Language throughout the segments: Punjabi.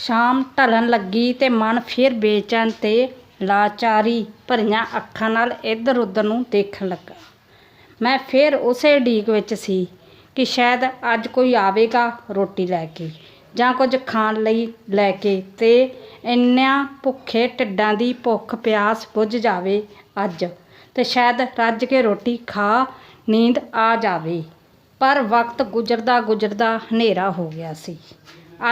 ਸ਼ਾਮ ਢਲਣ ਲੱਗੀ ਤੇ ਮਨ ਫਿਰ ਬੇਚੈਨ ਤੇ ਲਾਚਾਰੀ ਭਰੀਆਂ ਅੱਖਾਂ ਨਾਲ ਇੱਧਰ ਉੱਧਰ ਨੂੰ ਦੇਖਣ ਲੱਗਾ। ਮੈਂ ਫਿਰ ਉਸੇ ਉਡੀਕ ਵਿੱਚ ਸੀ ਕਿ ਸ਼ਾਇਦ ਅੱਜ ਕੋਈ ਆਵੇਗਾ ਰੋਟੀ ਲੈ ਕੇ ਜਾਂ ਕੁਝ ਖਾਣ ਲਈ ਲੈ ਕੇ ਤੇ ਇੰਨਿਆਂ ਭੁੱਖੇ ਢਿੱਡਾਂ ਦੀ ਭੁੱਖ ਪਿਆਸ ਬੁੱਝ ਜਾਵੇ ਅੱਜ ਤੇ ਸ਼ਾਇਦ ਰੱਜ ਕੇ ਰੋਟੀ ਖਾ ਨੀਂਦ ਆ ਜਾਵੇ। ਪਰ ਵਕਤ ਗੁਜ਼ਰਦਾ ਗੁਜ਼ਰਦਾ ਹਨੇਰਾ ਹੋ ਗਿਆ ਸੀ।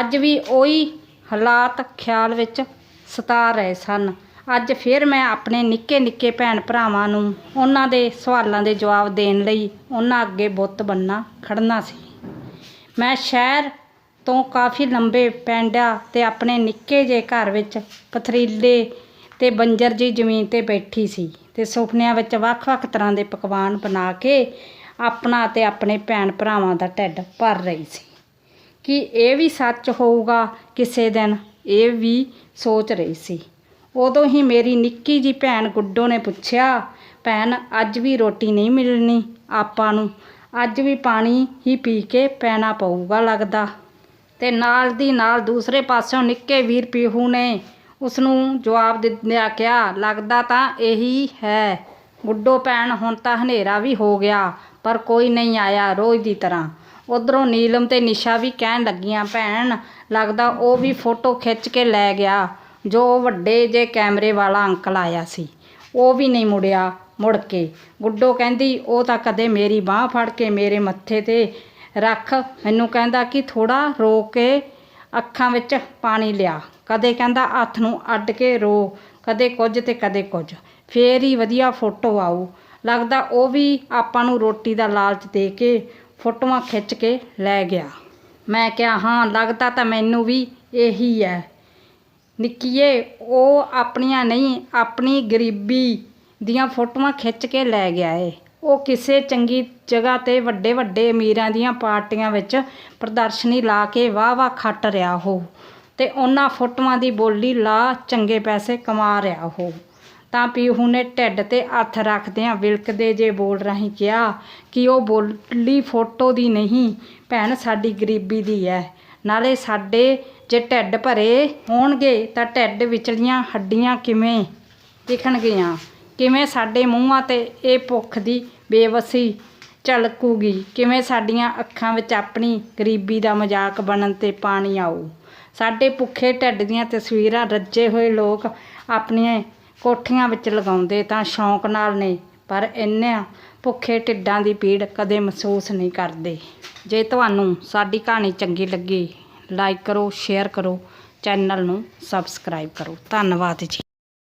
ਅੱਜ ਵੀ ਉਹੀ ਹਾਲਾਤ ਖਿਆਲ ਵਿੱਚ ਸਤਾ ਰਹੇ ਸਨ। ਅੱਜ ਫਿਰ ਮੈਂ ਆਪਣੇ ਨਿੱਕੇ ਨਿੱਕੇ ਭੈਣ ਭਰਾਵਾਂ ਨੂੰ ਉਹਨਾਂ ਦੇ ਸਵਾਲਾਂ ਦੇ ਜਵਾਬ ਦੇਣ ਲਈ ਉਹਨਾਂ ਅੱਗੇ ਬੁੱਤ ਬੰਨਾ ਖੜਨਾ ਸੀ। ਮੈਂ ਸ਼ਹਿਰ ਤੋਂ ਕਾਫੀ ਲੰਬੇ ਪੈਂਡਾਂ ਤੇ ਆਪਣੇ ਨਿੱਕੇ ਜਿਹੇ ਘਰ ਵਿੱਚ ਪਥਰੀਲੇ ਤੇ ਬੰਜਰ ਜੀ ਜ਼ਮੀਨ ਤੇ ਬੈਠੀ ਸੀ ਤੇ ਸੁਪਨਿਆਂ ਵਿੱਚ ਵੱਖ-ਵੱਖ ਤਰ੍ਹਾਂ ਦੇ ਪਕਵਾਨ ਬਣਾ ਕੇ ਆਪਣਾ ਤੇ ਆਪਣੇ ਭੈਣ ਭਰਾਵਾਂ ਦਾ ਢਿੱਡ ਭਰ ਰਹੀ ਸੀ। ਕਿ ਇਹ ਵੀ ਸੱਚ ਹੋਊਗਾ ਕਿਸੇ ਦਿਨ। ਇਹ ਵੀ ਸੋਚ ਰਹੀ ਸੀ। ਉਦੋਂ ਹੀ ਮੇਰੀ ਨਿੱਕੀ ਜੀ ਭੈਣ ਗੁੱਡੋ ਨੇ ਪੁੱਛਿਆ, ਭੈਣ, ਅੱਜ ਵੀ ਰੋਟੀ ਨਹੀਂ ਮਿਲਣੀ ਆਪਾਂ ਨੂੰ। ਅੱਜ ਵੀ ਪਾਣੀ ਹੀ ਪੀ ਕੇ ਪੈਣਾ ਪਊਗਾ ਲੱਗਦਾ। ਤੇ ਨਾਲ ਦੀ ਨਾਲ ਦੂਸਰੇ ਪਾਸਿਓਂ ਨਿੱਕੇ ਵੀਰ ਪੀਹੂ ਨੇ ਉਸ ਨੂੰ ਜਵਾਬ ਦਿੰਦਿਆਂ ਕਿਹਾ, ਲੱਗਦਾ ਤਾਂ ਇਹੀ ਹੈ। ਗੁੱਡੋ ਭੈਣ, ਹੁਣ ਤਾਂ ਹਨੇਰਾ ਵੀ ਹੋ ਗਿਆ। ਪਰ ਕੋਈ ਨਹੀਂ ਆਇਆ ਰੋਜ਼ ਦੀ ਤਰ੍ਹਾਂ। ਉਧਰੋਂ ਨੀਲਮ ਤੇ ਨਿਸ਼ਾ ਵੀ ਕਹਿਣ ਲੱਗੀਆਂ, ਭੈਣ, ਲੱਗਦਾ ਉਹ ਵੀ ਫੋਟੋ ਖਿੱਚ ਕੇ ਲੈ ਗਿਆ, ਜੋ ਵੱਡੇ ਜੇ ਕੈਮਰੇ ਵਾਲਾ ਅੰਕਲ ਆਇਆ ਸੀ। ਉਹ ਵੀ ਨਹੀਂ ਮੁੜਿਆ, ਮੁੜ ਕੇ। ਗੁੱਡੋ ਕਹਿੰਦੀ, ਉਹ ਤਾਂ ਕਦੇ ਮੇਰੀ ਬਾਹ ਫੜ ਕੇ ਮੇਰੇ ਮੱਥੇ ਤੇ ਰੱਖ। ਮੈਨੂੰ ਕਹਿੰਦਾ ਕਿ ਥੋੜਾ ਰੋ ਕੇ ਅੱਖਾਂ ਵਿੱਚ ਪਾਣੀ ਲਿਆ। ਕਦੇ ਕਹਿੰਦਾ ਹੱਥ ਨੂੰ ਅੱਡ ਕੇ ਰੋ, ਕਦੇ ਕੁਝ ਤੇ ਕਦੇ ਕੁਝ। ਫੇਰ ਹੀ ਵਧੀਆ ਫੋਟੋ ਆਊ। ਲੱਗਦਾ ਉਹ ਵੀ ਆਪਾਂ ਨੂੰ ਰੋਟੀ ਦਾ ਲਾਲਚ ਦੇ ਕੇ ਫੋਟੋਆਂ ਖਿੱਚ ਕੇ ਲੈ ਗਿਆ। ਮੈਂ ਕਿਹਾ, ਹਾਂ, ਲੱਗਦਾ ਤਾਂ ਮੈਨੂੰ ਵੀ ਇਹੀ ਹੈ ਨਿੱਕੀਏ, ਉਹ ਆਪਣੀਆਂ ਨਹੀਂ, ਆਪਣੀ ਗਰੀਬੀ ਦੀਆਂ ਫੋਟੋਆਂ ਖਿੱਚ ਕੇ ਲੈ ਗਿਆ ਏ। ਉਹ ਕਿਸੇ ਚੰਗੀ ਜਗ੍ਹਾ ਤੇ ਵੱਡੇ ਵੱਡੇ ਅਮੀਰਾਂ ਦੀਆਂ ਪਾਰਟੀਆਂ ਵਿੱਚ ਪ੍ਰਦਰਸ਼ਨੀ ਲਾ ਕੇ ਵਾਹ ਵਾਹ ਖੱਟ ਰਿਹਾ ਹੋ ਤੇ ਉਹਨਾਂ ਫੋਟੋਆਂ ਦੀ ਬੋਲੀ ਲਾ ਚੰਗੇ ਪੈਸੇ ਕਮਾ ਰਿਹਾ ਹੋ। ਤਾਂ ਪੀਹੂ ਨੇ ਢਿੱਡ ਤੇ ਹੱਥ ਰੱਖਦਿਆਂ ਵਿਲਕਦੇ ਜੇ ਬੋਲ ਰਾਹੀਂ ਕਿਹਾ ਕਿ ਉਹ ਬੋਲੀ ਫੋਟੋ ਦੀ ਨਹੀਂ, ਭੈਣ ਸਾਡੀ ਗਰੀਬੀ ਦੀ ਹੈ ਨਾਲੇ ਸਾਡੇ ਜੇ ਢਿੱਡ ਭਰੇ ਹੋਣਗੇ ਤਾਂ ਢਿੱਡ ਵਿਚਲੀਆਂ ਹੱਡੀਆਂ ਕਿਵੇਂ ਦਿਖਣਗੀਆਂ? ਕਿਵੇਂ ਸਾਡੇ ਮੂੰਹਾਂ ਤੇ ਇਹ ਭੁੱਖ ਦੀ ਬੇਵਸੀ ਝਲਕੂਗੀ? ਕਿਵੇਂ ਸਾਡੀਆਂ ਅੱਖਾਂ ਵਿੱਚ ਆਪਣੀ ਗਰੀਬੀ ਦਾ ਮਜ਼ਾਕ ਬਣਨ ਤੇ ਪਾਣੀ ਆਊ? ਸਾਡੇ ਭੁੱਖੇ ਢਿੱਡ ਦੀਆਂ ਤਸਵੀਰਾਂ ਰੱਜੇ ਹੋਏ ਲੋਕ ਆਪਣੀਆਂ ਕੋਠੀਆਂ ਵਿੱਚ ਲਗਾਉਂਦੇ ਤਾਂ ਸ਼ੌਂਕ ਨਾਲ ਨੇ, ਪਰ ਇੰਨਿਆਂ ਭੁੱਖੇ ਢਿੱਡਾਂ ਦੀ ਪੀੜ ਕਦੇ ਮਹਿਸੂਸ ਨਹੀਂ ਕਰਦੇ। ਜੇ ਤੁਹਾਨੂੰ ਸਾਡੀ ਕਹਾਣੀ ਚੰਗੀ ਲੱਗੀ ਲਾਈਕ ਕਰੋ ਸ਼ੇਅਰ ਕਰੋ ਚੈਨਲ ਨੂੰ ਸਬਸਕ੍ਰਾਈਬ ਕਰੋ। ਧੰਨਵਾਦ ਜੀ।